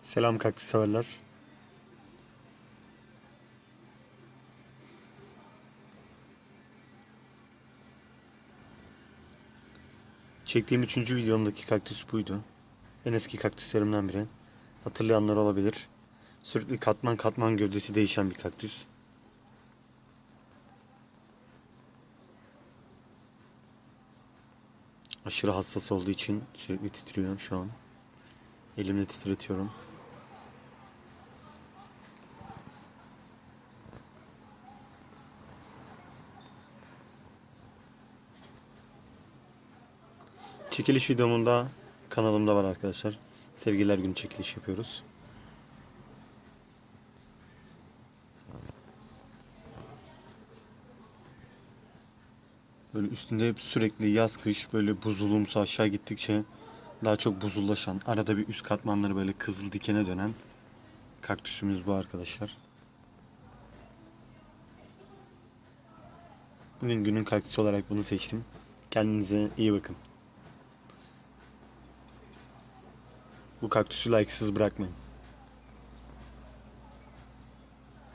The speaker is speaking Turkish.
Selam kaktüs severler. Çektiğim üçüncü videomdaki kaktüs buydu. En eski kaktüslerimden biri. Hatırlayanlar olabilir. Sürekli katman katman gövdesi değişen bir kaktüs. Aşırı hassas olduğu için sürekli titriyorum şu an. Elimle titretiyorum. Çekiliş videomunda kanalımda var arkadaşlar. Sevgililer günü çekiliş yapıyoruz. Böyle üstünde hep sürekli yaz kış böyle buzulumsu aşağı gittikçe daha çok buzullaşan arada bir üst katmanları böyle kızıl dikene dönen kaktüsümüz bu arkadaşlar. Bugün günün kaktüsü olarak bunu seçtim. Kendinize iyi bakın. Bu kaktüsü like'sız bırakmayın.